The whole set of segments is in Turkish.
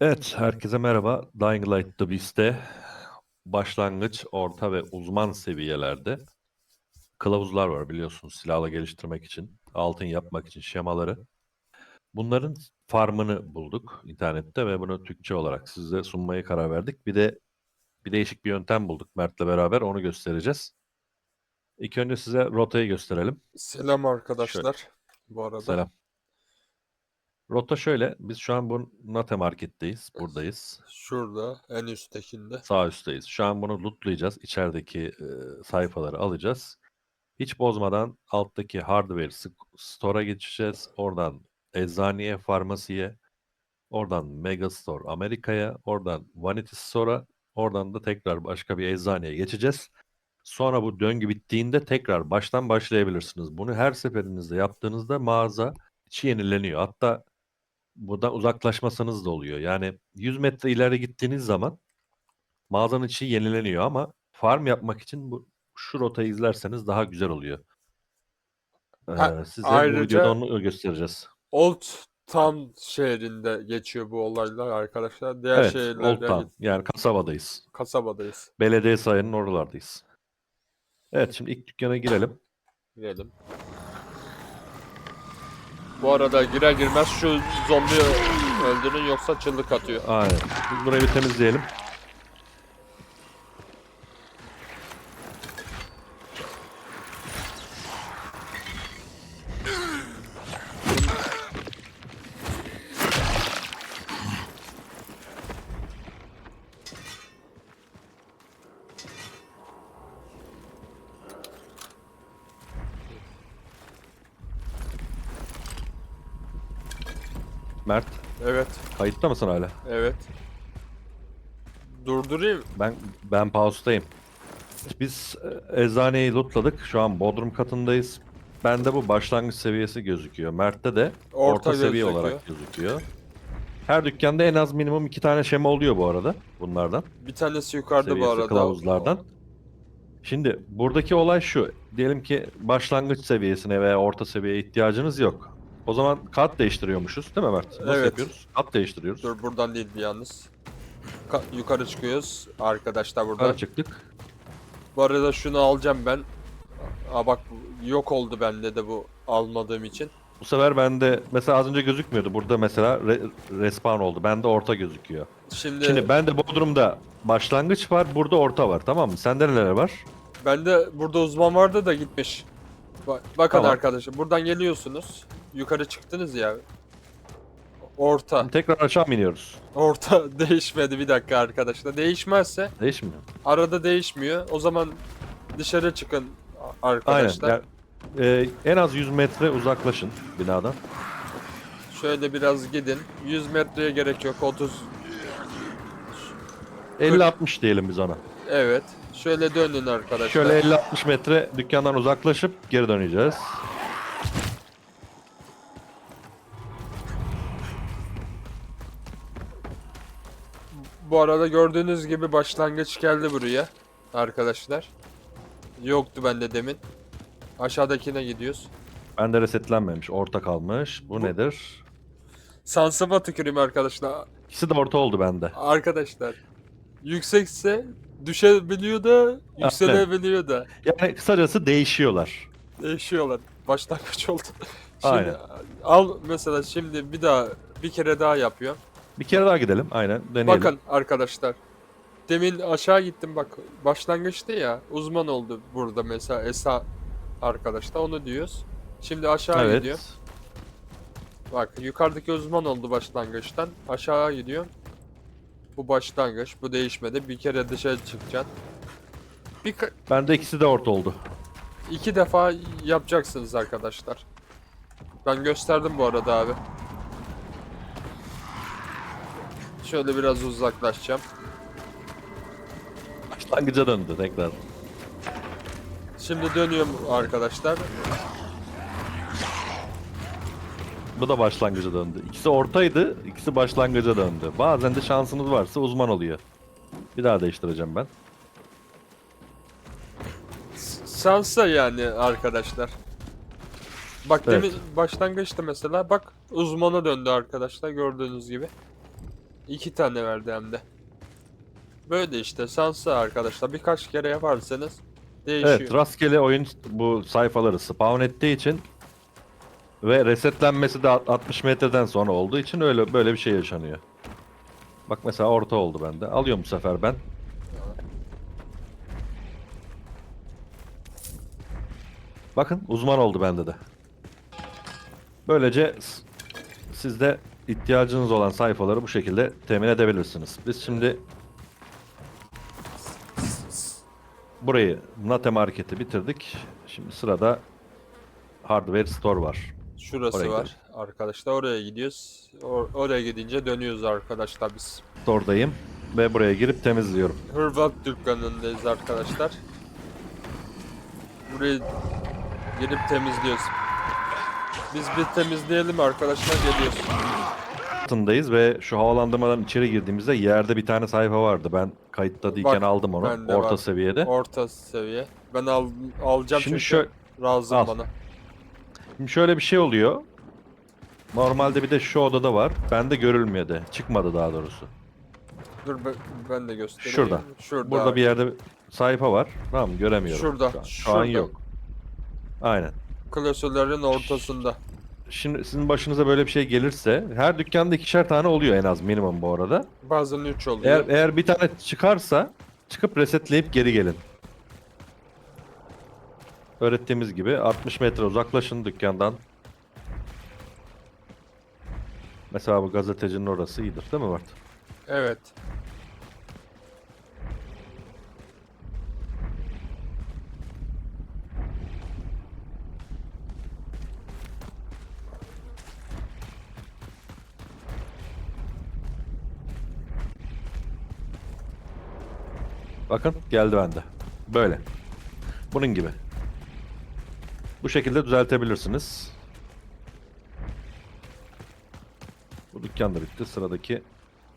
Evet, herkese merhaba. Dying Light The Beast'te başlangıç, orta ve uzman seviyelerde kılavuzlar var biliyorsunuz silahla geliştirmek için, altın yapmak için şemaları. Bunların farmını bulduk internette ve bunu Türkçe olarak size sunmaya karar verdik. Bir de bir değişik bir yöntem bulduk Mert'le beraber onu göstereceğiz. İlk önce size rotayı gösterelim. Selam arkadaşlar. Bu arada Selam. Rota şöyle, biz şu an bu Nate Market'teyiz, buradayız. şurada en üsttekinde. Sağ üstteyiz. Şu an bunu lootlayacağız. İçerideki e, sayfaları alacağız. Hiç bozmadan alttaki hardware store'a geçeceğiz. Oradan eczaneye, farmasiye, oradan Megastore Amerika'ya, oradan Vanity Store'a, oradan da tekrar başka bir eczaneye geçeceğiz. Sonra bu döngü bittiğinde tekrar baştan başlayabilirsiniz. Bunu her seferinizde yaptığınızda mağaza içi yenileniyor. Hatta buradan uzaklaşmasanız da oluyor. Yani 100 metre ileri gittiğiniz zaman mağazanın içi yenileniyor ama farm yapmak için bu şu rotayı izlerseniz daha güzel oluyor. Ee, Ha, size bu ayrıca- videoda onu göstereceğiz. Old Town şehrinde geçiyor bu olaylar arkadaşlar. Diğer Evet, şehirlerde Old Town. Yani kasabadayız. kasabadayız. Belediye sayının oralardayız. Evet, şimdi ilk dükkana girelim. Girelim. Bu arada girer girmez şu zombi öldürün yoksa çığlık atıyor. Aynen. Burayı bir temizleyelim. Mert, Evet, kayıtta mısın hala? evet. Durdurayım. Ben ben pausedayım. Biz e, eczaneyi lootladık. Şu an bodrum katındayız. Bende bu başlangıç seviyesi gözüküyor. Mert'te de orta, Orta seviye gözüküyor. olarak gözüküyor. Her dükkanda en az minimum iki tane şema oluyor bu arada bunlardan. Bir tanesi yukarıda bu seviyesi arada. kılavuzlardan. Şimdi buradaki olay şu. Diyelim ki başlangıç seviyesine veya orta seviyeye ihtiyacınız yok. O zaman kat değiştiriyormuşuz değil mi Mert? Nasıl Evet. yapıyoruz? Kat değiştiriyoruz. Dur buradan değil bir yalnız. Ka- yukarı çıkıyoruz. Arkadaşlar burada. Yukarı çıktık. Bu arada şunu alacağım ben. Aa bak yok oldu bende de bu almadığım için. Bu sefer bende mesela az önce gözükmüyordu. Burada mesela re- respawn oldu. Bende orta gözüküyor. Şimdi, Şimdi bende Bodrum'da başlangıç var, burada orta var. Tamam mı? Sende neler var? bende burada uzman vardı da gitmiş. Bak, bakın Tamam. arkadaşlar buradan geliyorsunuz. Yukarı çıktınız ya. Orta. Tekrar aşağı mı iniyoruz? Orta değişmedi bir dakika arkadaşlar. Değişmezse Değişmiyor. arada değişmiyor. O zaman dışarı çıkın arkadaşlar. Aynen. Yani, e, en az 100 metre uzaklaşın binadan. Şöyle biraz gidin. 100 metreye gerek yok. 30 50-60 diyelim biz ona. Evet. Şöyle dönün arkadaşlar. Şöyle 50-60 metre dükkandan uzaklaşıp geri döneceğiz. Bu arada gördüğünüz gibi başlangıç geldi buraya arkadaşlar. Yoktu bende demin. Aşağıdakine gidiyoruz. Bende resetlenmemiş. Orta kalmış. Bu, Bu- nedir? Sansıma tüküreyim arkadaşlar. İkisi de orta oldu bende. Arkadaşlar. Yüksekse düşebiliyor da yükselebiliyor da. Yani kısacası değişiyorlar. Değişiyorlar. Başlangıç oldu. Şimdi Aynen. al mesela şimdi bir daha bir kere daha yapıyorum. Bir kere daha gidelim. Aynen. Deneyelim. Bakın arkadaşlar. Demin aşağı gittim bak başlangıçtı ya uzman oldu burada mesela Esa arkadaşlar onu diyoruz. Şimdi aşağı evet. gidiyorum. Bak yukarıdaki uzman oldu başlangıçtan aşağı gidiyorum. Bu başlangıç bu değişmedi bir kere dışarı çıkacaksın. Bir ka- Bende ikisi de orta oldu. iki defa yapacaksınız arkadaşlar. Ben gösterdim bu arada abi. Şöyle biraz uzaklaşacağım. Başlangıca döndü tekrar. Şimdi dönüyorum arkadaşlar. Bu da başlangıca döndü. İkisi ortaydı, ikisi başlangıca döndü. Bazen de şansınız varsa uzman oluyor. Bir daha değiştireceğim ben. Şansa yani arkadaşlar. Bak Evet. demin başlangıçta mesela bak uzmana döndü arkadaşlar gördüğünüz gibi. İki tane verdi hem de. Böyle işte şanslı arkadaşlar. Birkaç kere yaparsanız değişiyor. Evet, rastgele oyun bu sayfaları spawn ettiği için ve resetlenmesi de 60 metreden sonra olduğu için öyle böyle bir şey yaşanıyor. Bak mesela orta oldu bende. Alıyorum bu sefer ben. Bakın uzman oldu bende de. Böylece siz de ihtiyacınız olan sayfaları bu şekilde temin edebilirsiniz. Biz şimdi burayı Nate Market'i bitirdik. Şimdi sırada Hardware Store var. Şurası Oraya var arkadaşlar. Oraya gidiyoruz. Or- oraya gidince dönüyoruz arkadaşlar biz. Store'dayım ve buraya girip temizliyorum. Hırvat dükkanındayız arkadaşlar. Burayı girip temizliyoruz. Biz bir temizleyelim arkadaşlar geliyoruz. Altındayız ve şu havalandırmadan içeri girdiğimizde yerde bir tane sayfa vardı. Ben kayıtta değilken Bak, aldım onu. bende Orta var. seviyede. Orta seviye. Ben al alacağım Şimdi çünkü şöyle lazım al. bana. Şimdi şöyle bir şey oluyor. Normalde bir de şu odada var. Bende görülmüyor Çıkmadı daha doğrusu. Dur ben, ben de göstereyim. Şurada. Şurada. Burada bir yerde sayfa var. Tamam göremiyorum. Şurada, Şu an, şu an şurada. yok. Aynen. klasörlerin ortasında. Şimdi sizin başınıza böyle bir şey gelirse her dükkanda ikişer tane oluyor en az minimum bu arada. Bazen 3 oluyor. Eğer eğer bir tane çıkarsa çıkıp resetleyip geri gelin. Öğrettiğimiz gibi 60 metre uzaklaşın dükkandan. Mesela bu gazetecinin orası iyidir değil mi Bart? Evet. Bakın geldi bende. Böyle. Bunun gibi. Bu şekilde düzeltebilirsiniz. Bu dükkan da bitti. Sıradaki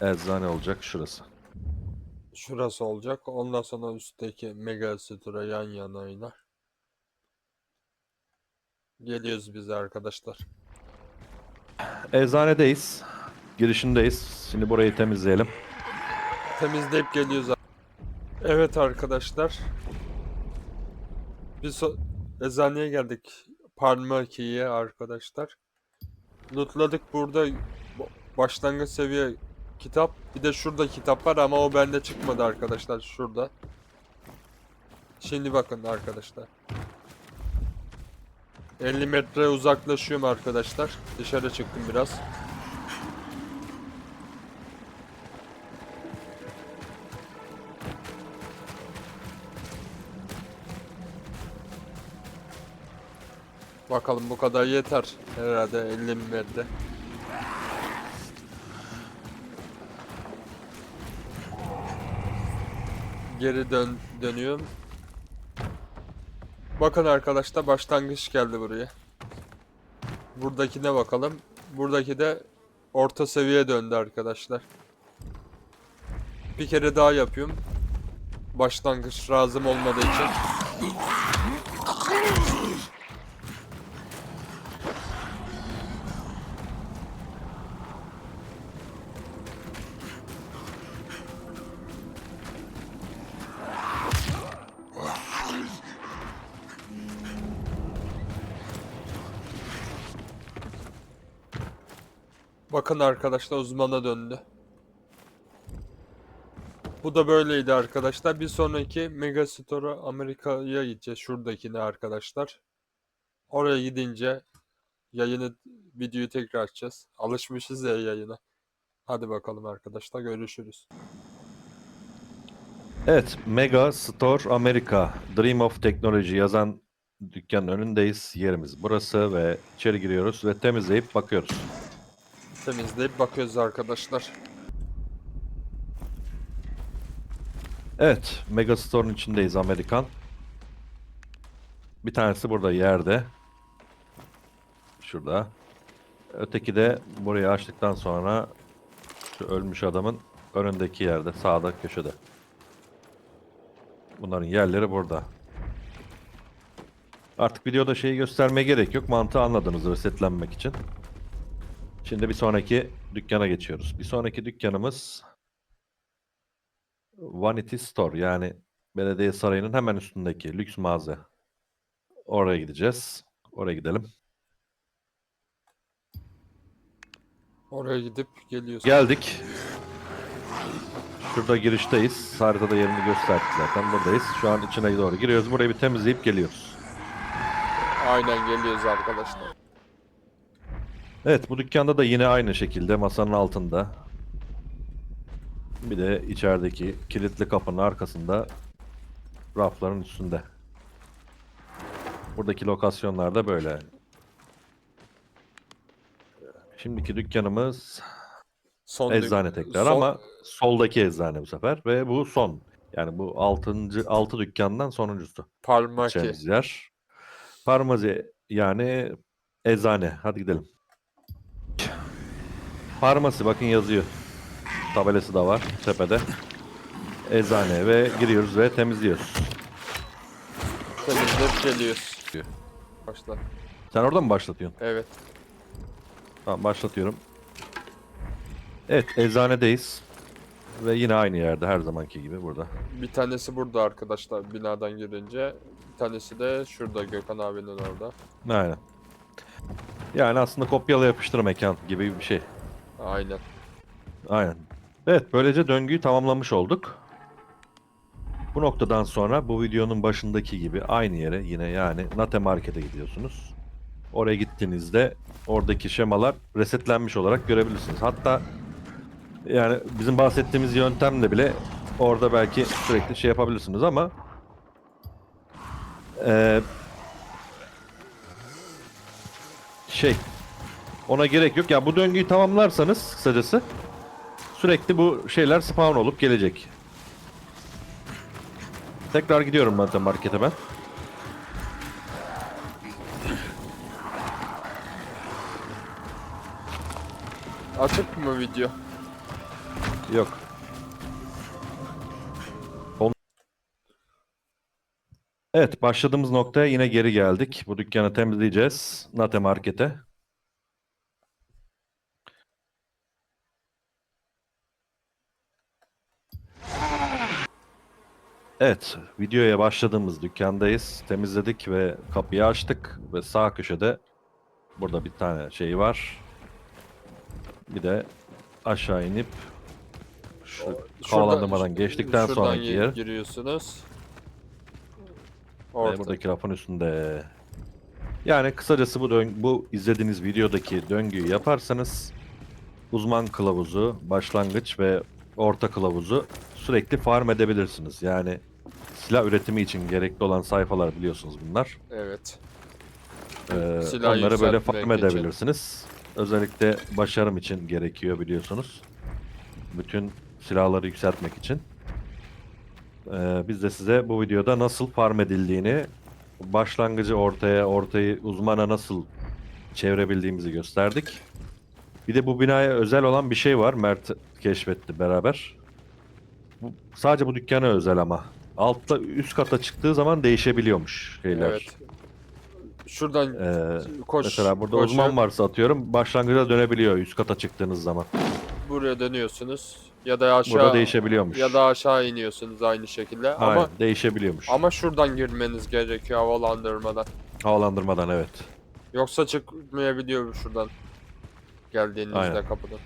eczane olacak şurası. Şurası olacak. Ondan sonra üstteki Mega Store'a yan yanayla. Geliyoruz biz arkadaşlar. Eczanedeyiz. Girişindeyiz. Şimdi burayı temizleyelim. Temizleyip geliyoruz. Evet arkadaşlar. Biz so- eczaneye geldik. Parmaki'ye arkadaşlar. Lootladık burada bu- başlangıç seviye kitap. Bir de şurada kitap var ama o bende çıkmadı arkadaşlar. Şurada. Şimdi bakın arkadaşlar. 50 metre uzaklaşıyorum arkadaşlar. Dışarı çıktım biraz. Bakalım bu kadar yeter. Herhalde 50 metre. Geri dön dönüyorum. Bakın arkadaşlar başlangıç geldi buraya. Buradakine bakalım. Buradaki de orta seviye döndü arkadaşlar. Bir kere daha yapıyorum. Başlangıç lazım olmadığı için. Bakın arkadaşlar uzmana döndü. Bu da böyleydi arkadaşlar. Bir sonraki Megastore'a Amerika'ya gideceğiz. Şuradakine arkadaşlar. Oraya gidince yayını videoyu tekrar açacağız. Alışmışız ya yayına. Hadi bakalım arkadaşlar görüşürüz. Evet, Mega Store Amerika Dream of Technology yazan dükkanın önündeyiz. Yerimiz burası ve içeri giriyoruz ve temizleyip bakıyoruz. Temizleyip bakıyoruz arkadaşlar. Evet, Mega Store'un içindeyiz Amerikan. Bir tanesi burada yerde. Şurada. Öteki de burayı açtıktan sonra şu ölmüş adamın önündeki yerde, sağda köşede. Bunların yerleri burada. Artık videoda şeyi göstermeye gerek yok. Mantığı anladınız resetlenmek için. Şimdi bir sonraki dükkana geçiyoruz. Bir sonraki dükkanımız Vanity Store yani belediye sarayının hemen üstündeki lüks mağaza. Oraya gideceğiz. Oraya gidelim. Oraya gidip geliyorsun. Geldik. Şurada girişteyiz. Haritada yerini gösterdik zaten. Buradayız. Şu an içine doğru giriyoruz. Burayı bir temizleyip geliyoruz. Aynen geliyoruz arkadaşlar. Evet bu dükkanda da yine aynı şekilde masanın altında. Bir de içerideki kilitli kapının arkasında rafların üstünde. Buradaki lokasyonlar da böyle. Şimdiki dükkanımız Son eczane tekrar son- ama soldaki eczane bu sefer ve bu son. Yani bu 6. 6 dükkandan sonuncusu. Parmaki. Yer. Farmazi yani eczane. Hadi gidelim. Farmasi bakın yazıyor. Tabelası da var tepede. Eczane ve giriyoruz ve temizliyoruz. Temizleyip geliyoruz. Başla. Sen orada mı başlatıyorsun? Evet. Tamam başlatıyorum. Evet eczanedeyiz. Ve yine aynı yerde her zamanki gibi burada. Bir tanesi burada arkadaşlar binadan girince. Bir tanesi de şurada Gökhan abinin orada. Aynen. Yani aslında kopyala yapıştır mekan gibi bir şey. Aynen. Aynen. Evet, böylece döngüyü tamamlamış olduk. Bu noktadan sonra bu videonun başındaki gibi aynı yere yine yani Nate Market'e gidiyorsunuz. Oraya gittiğinizde oradaki şemalar resetlenmiş olarak görebilirsiniz. Hatta yani bizim bahsettiğimiz yöntemle bile orada belki sürekli şey yapabilirsiniz ama eee, şey ona gerek yok. Ya bu döngüyü tamamlarsanız kısacası sürekli bu şeyler spawn olup gelecek. Tekrar gidiyorum zaten markete ben. Açık mı video? Yok. On- Evet, başladığımız noktaya yine geri geldik. Bu dükkanı temizleyeceğiz. Nate Market'e. Evet, videoya başladığımız dükkandayız. Temizledik ve kapıyı açtık ve sağ köşede burada bir tane şey var. Bir de aşağı inip şu havalandırmadan geçtikten şuradan sonraki gi- yer giriyorsunuz. ve Orta. buradaki rafın üstünde. Yani kısacası bu dön bu izlediğiniz videodaki döngüyü yaparsanız uzman kılavuzu, başlangıç ve orta kılavuzu sürekli farm edebilirsiniz. Yani silah üretimi için gerekli olan sayfalar biliyorsunuz bunlar. Evet. Ee, Silah onları böyle yükseltmek farm için. edebilirsiniz. Özellikle başarım için gerekiyor biliyorsunuz. Bütün silahları yükseltmek için. Ee, biz de size bu videoda nasıl farm edildiğini, başlangıcı ortaya, ortayı uzmana nasıl çevirebildiğimizi gösterdik. Bir de bu binaya özel olan bir şey var. Mert keşfetti beraber. Bu, sadece bu dükkana özel ama. Altta üst kata çıktığı zaman değişebiliyormuş şeyler. Evet. Şuradan Ee, koş. Mesela burada koşun. uzman varsa atıyorum başlangıca dönebiliyor üst kata çıktığınız zaman. Buraya dönüyorsunuz. Ya da aşağı Burada değişebiliyormuş. ya da aşağı iniyorsunuz aynı şekilde. Aynen, Ama değişebiliyormuş. ama şuradan girmeniz gerekiyor havalandırmadan. Havalandırmadan evet. Yoksa çıkmayabiliyor şuradan. Geldiğinizde Aynen. kapıdan.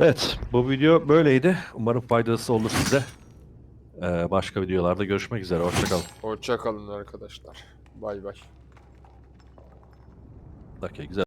Evet bu video böyleydi. Umarım faydası olur size. Ee, başka videolarda görüşmek üzere. Hoşçakalın. Hoşça kalın arkadaşlar. Bay bay. Dakika güzel.